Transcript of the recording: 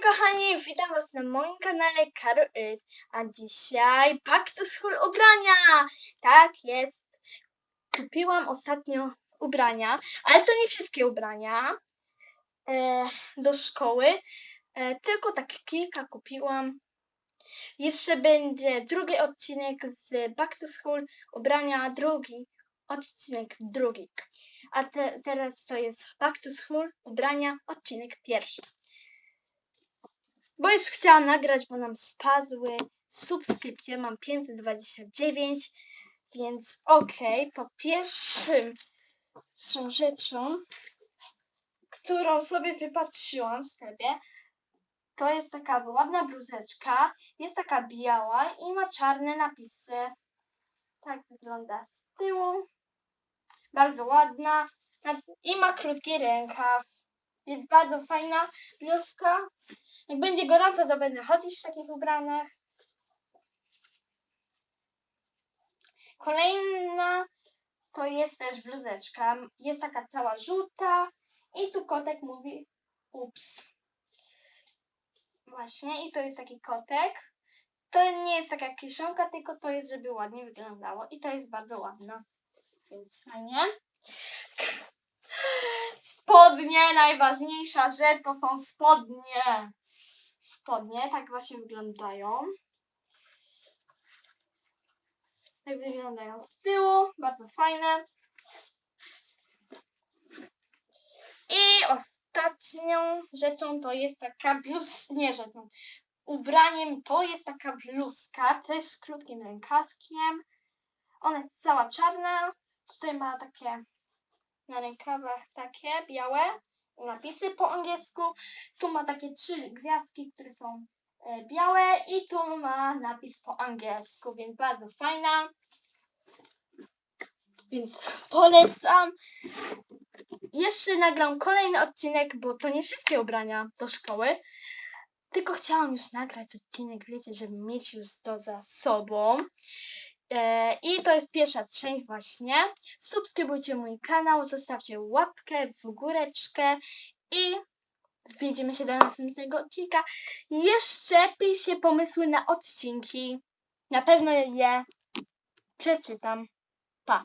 kochani, witam was na moim kanale Karo Is, a dzisiaj Back to School ubrania! Tak jest, kupiłam ostatnio ubrania, ale to nie wszystkie ubrania e, do szkoły, e, tylko tak kilka kupiłam. Jeszcze będzie drugi odcinek z Back to School ubrania, drugi odcinek drugi. A te, teraz to jest Back to School ubrania, odcinek pierwszy. Bo już chciałam nagrać, bo nam spadły subskrypcje, mam 529, więc okej, to pierwszym pierwszą rzeczą, którą sobie wypatrzyłam w sklepie, to jest taka ładna bluzeczka, jest taka biała i ma czarne napisy. Tak wygląda z tyłu. Bardzo ładna na- i ma krótki rękaw. Jest bardzo fajna bluzka. Jak będzie gorąco, to będę chodzić w takich ubraniach. Kolejna to jest też bluzeczka. Jest taka cała żółta i tu kotek mówi ups. Właśnie i to jest taki kotek. To nie jest taka kieszonka, tylko to jest, żeby ładnie wyglądało i to jest bardzo ładne. Więc fajnie. Spodnie, najważniejsza rzecz to są spodnie. Spodnie, tak właśnie wyglądają. Tak wyglądają z tyłu, bardzo fajne. I ostatnią rzeczą to jest taka bluz, nie rzeczą, ubraniem to jest taka bluzka, też z krótkim rękawkiem. Ona jest cała czarna, tutaj ma takie na rękawach takie białe napisy po angielsku. Tu ma takie trzy gwiazdki, które są e, białe i tu ma napis po angielsku, więc bardzo fajna. Więc polecam. Jeszcze nagram kolejny odcinek, bo to nie wszystkie ubrania do szkoły. Tylko chciałam już nagrać odcinek, wiecie, żeby mieć już to za sobą. E, I to jest pierwsza część właśnie. Subskrybujcie mój kanał, zostawcie łapkę w góreczkę i widzimy się do następnego odcinka. Jeszcze piszcie pomysły na odcinki. Na pewno je przeczytam. Pa!